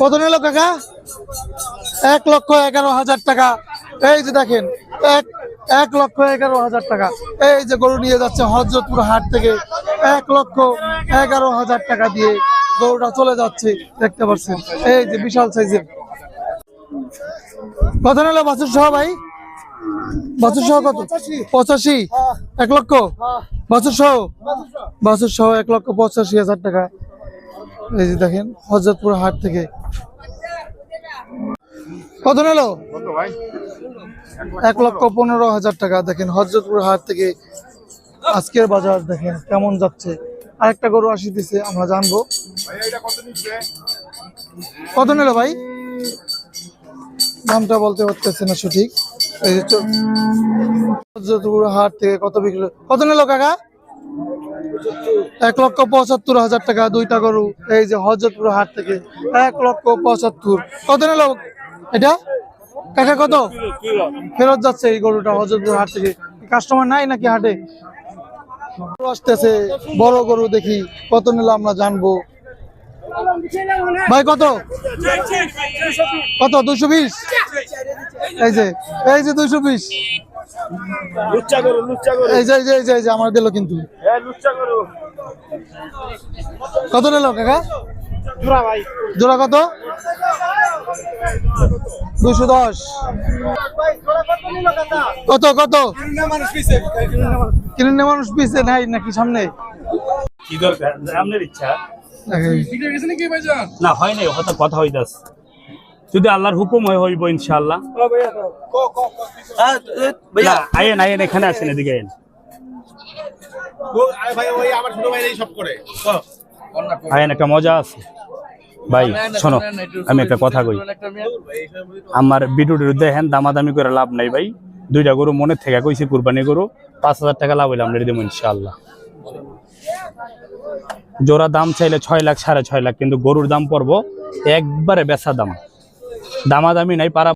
কত নিল কাকা? এক লক্ষ এগারো হাজার টাকা। এই যে দেখেন, এক এক লক্ষ এগারো হাজার টাকা। এই যে গরু নিয়ে যাচ্ছে হজরতপুর হাট থেকে। এক লক্ষ এগারো হাজার টাকা দিয়ে গরুটা চলে যাচ্ছে, দেখতে পাচ্ছেন। এই যে বিশাল সাইজের। কত নিল বাছুর সহ ভাই? বাছুর সহ কত? পঁচাশি। এক লক্ষ? বাছুর সহ? বাছুর সহ এক লক্ষ পঁচাশি হাজার টাকা। এই যে দেখেন হজরতপুর হাট থেকে। কত নিল? এক লক্ষ পনেরো হাজার টাকা। দেখেন হজরতপুর হাট থেকে আজকের বাজার দেখেন কেমন যাচ্ছে। আরেকটা গরু আসিতেছে আমরা জানব। কত নিল ভাই? দামটা বলতে পারতেছে না সঠিক। এই যে হজরতপুর হাট থেকে কত বিক্রি কত নিল কাকা? এক লক্ষ পঁচাত্তর হাজার টাকা দুইটা গরু, এই যে হজরতপুর হাট থেকে এক লক্ষ পঁচাত্তর। কত নিল? এটা? কাকা, কত? ফেরত যাচ্ছে এই গরুটা হজরতপুর হাট থেকে। কাস্টমার নাই নাকি হাটে? আসতেছে, বড় গরু দেখি, কত নিল আমরা জানব। ভাই, কত? কত? দুশো বিশ? এই যে এই যে দুশো বিশ। লুচ্চা করো লুচ্চা করো এই যে এই যে এই যে আমার দিল কিন্তু। লুচ্চা করো কত নিল কাকা? জোড়া ভাই। জোড়া কত? দুশো দশ। কত কত? কিনে মানুষ পিছে নাই নাকি সামনে? কি দরকার? আপনার ইচ্ছা। না হয় নাই কথা হইতাস যদি আল্লাহর হুকুম হয় হইব ইনশাআল্লাহ। না, আয়েন আয়েন এখানে আসেন এদিকে আয়েন। ভাই ওই আমার ছোট ভাই সব করে। আয়েন একটা মজা আছে। ভাই শোনো আমি একটা কথা কই। আমার বিটুটির দেখেন দামাদামি করে লাভ নাই ভাই। দুইটা গরু মনে থেকে কইছি কুরবানি গরু পাঁচ হাজার টাকা লাভ হইলে আমরা দেবো ইনশাআল্লাহ। জোড়া দাম চাইলে ছয় লাখ সাড়ে ছয় লাখ কিন্তু গরুর দাম পড়ব একবারে বেচা দাম। দামাদামি নাই পারা